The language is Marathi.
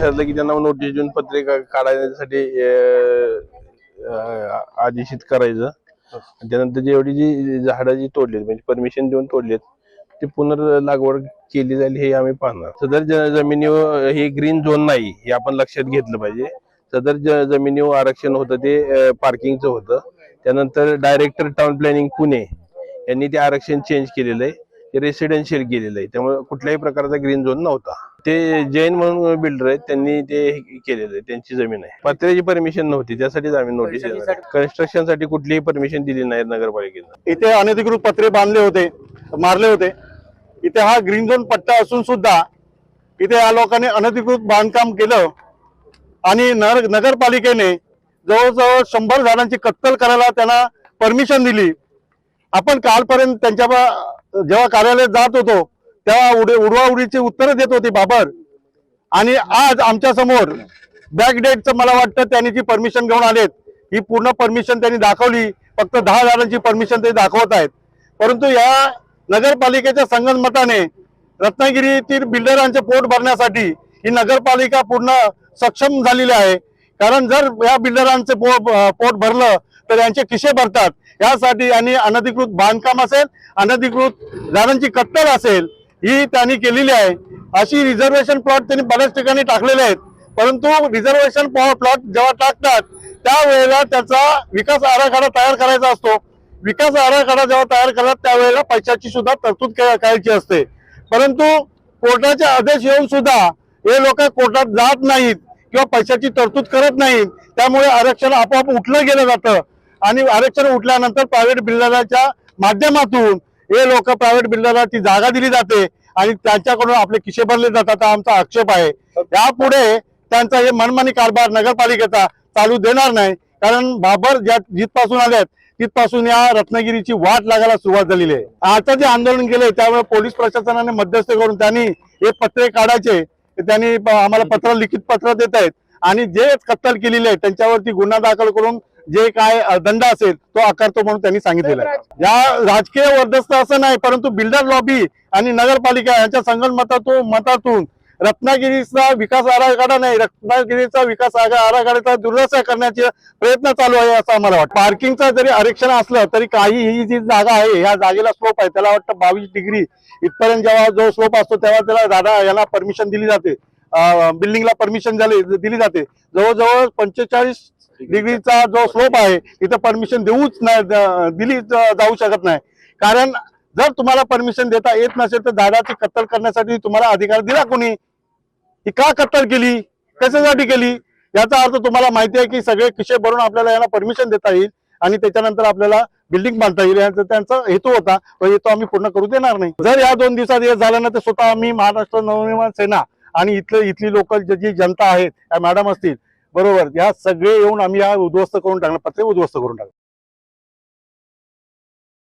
ठरलं की त्यांना नोटीस देऊन पत्रिका काढण्यासाठी आदेशित करायचं. त्यानंतर जेवढी जी झाडं जी तोडलीत म्हणजे परमिशन देऊन तोडलीत ती पुनर्लागवड केली जाईल हे आम्ही पाहणार. सदर ज- जमिनीवर हे ग्रीन झोन नाही हे आपण लक्षात घेतलं पाहिजे. सदर ज- जमिनीवर आरक्षण होतं ते पार्किंगचं होतं. त्यानंतर डायरेक्टर टाउन प्लॅनिंग पुणे यांनी ते आरक्षण चेंज केलेलं आहे. रेसिडेन्शियल केलेलं आहे. त्यामुळे कुठल्याही प्रकारचा ग्रीन झोन नव्हता. ते जैन म्हणून बिल्डर आहेत त्यांनी ते हे केलेलं आहे. त्यांची जमीन आहे. पत्र्याची परमिशन नव्हती. त्यासाठीच आम्ही नोटीस कन्स्ट्रक्शनसाठी. कुठलीही परमिशन दिली नाही नगरपालिकेनं. इथे अनधिकृत पत्रे बांधले होते मारले होते. इथे हा ग्रीन झोन पट्टा असून सुद्धा इथे या लोकांनी अनधिकृत बांधकाम केलं आणि नगर नगरपालिकेने जवळजवळ शंभर झाडांची कत्तल करायला त्यांना परमिशन दिली. आपण कालपर्यंत त्यांच्या जेव्हा कार्यालयात जात होतो तेव्हा उडे उडवाउडीची उत्तरं देत होती बाबर. आणि आज आमच्यासमोर बॅक डेटचं मला वाटतं त्यांनी जी परमिशन घेऊन आलेत ही पूर्ण परमिशन त्यांनी दाखवली. फक्त दहा हजारांची परमिशन ते दाखवत आहेत. परंतु या नगरपालिकेच्या संगनमताने रत्नागिरीतील बिल्डरांचे पोट भरण्यासाठी ही नगरपालिका पूर्ण सक्षम झालेली आहे. कारण जर या बिल्डरांचे पो पोट भरलं तर यांचे खिसे भरतात. यासाठी आणि अनधिकृत बांधकाम असेल अनधिकृत झाडांची कत्तल असेल ही त्यांनी केलेली आहे. अशी रिझर्वेशन प्लॉट त्यांनी बऱ्याच ठिकाणी टाकलेले आहेत. परंतु रिझर्वेशन प्लॉट जेव्हा टाकतात त्यावेळेला त्याचा विकास आराखडा तयार करायचा असतो. विकास आराखडा जेव्हा तयार करतात त्यावेळेला पैशाची सुद्धा तरतूद क- करायची असते. परंतु कोर्टाचे आदेश येऊन सुद्धा हे लोक कोर्टात जात नाहीत किंवा पैशाची तरतूद करत नाहीत. त्यामुळे आरक्षण आपोआप उठलं गेलं जातं. आणि आरक्षण उठल्यानंतर प्रायव्हेट बिल्डराच्या माध्यमातून हे लोक प्रायव्हेट बिल्डरला ती जागा दिली जाते आणि त्यांच्याकडून आपले किशे भरले जातात हा आमचा आक्षेप आहे. यापुढे त्यांचा हे मनमानी कारभार नगरपालिकेचा चालू देणार नाही. कारण बाबर ज्या जिथपासून आल्यात तिथपासून या रत्नागिरीची वाट लागायला सुरुवात झालेली आहे. आता जे आंदोलन केले त्यामुळे पोलीस प्रशासनाने मध्यस्थ करून त्यांनी हे पत्रे काढायचे. त्यांनी प- आम्हाला पत्र लिखित पत्र देत आहेत आणि जे कत्तल केलेले आहे त्यांच्यावरती गुन्हा दाखल करून जे काय दंड असेल तो आकारतो म्हणून त्यांनी सांगितलेलं आहे. या राजकीय वर्दस्त असं नाही परंतु बिल्डर लॉबी आणि नगरपालिका यांच्या संगणमतातून मतातून रत्नागिरीचा विकास आराखडा नाही रत्नागिरीचा विकास आरा- आराखड्याचा दुर्दशा करण्याचे प्रयत्न चालू आहे असं आम्हाला वाटतं. पार्किंगचं जरी आरक्षण असलं तरी काही ही जी जागा आहे ह्या जागेला स्लोप आहे. त्याला वाटतं बावीस डिग्री इथपर्यंत जेव्हा जो स्लोप असतो तेव्हा त्याला दादा याला परमिशन दिली जाते. बिल्डिंगला परमिशन झाली दिली जाते. जवळजवळ पंचेचाळीस डिग्रीचा जो स्लोप आहे तिथं परमिशन देऊच नाही दिली जाऊ शकत नाही. कारण जर तुम्हाला परमिशन देता येत नसेल तर झाडाची कत्तल करण्यासाठी तुम्हाला अधिकार दिला कोणी? ही का कत्तल केली? कशासाठी केली? याचा अर्थ तुम्हाला माहिती आहे की सगळे किशे भरून आपल्याला याला परमिशन देता येईल आणि त्याच्यानंतर आपल्याला बिल्डिंग बांधता येईल. याचा त्यांचा हेतू होता. तो हेतू आम्ही पूर्ण करू देणार नाही. जर या दोन दिवसात हे झालं ना तर स्वतः आम्ही महाराष्ट्र नवनिर्माण सेना आणि इथले इथली लोकल जी जनता आहेत या मॅडम असतील बरोबर या सगळे येऊन आम्ही या उद्ध्वस्त करून टाकणार पत्रे उद्ध्वस्त करून टाकणार.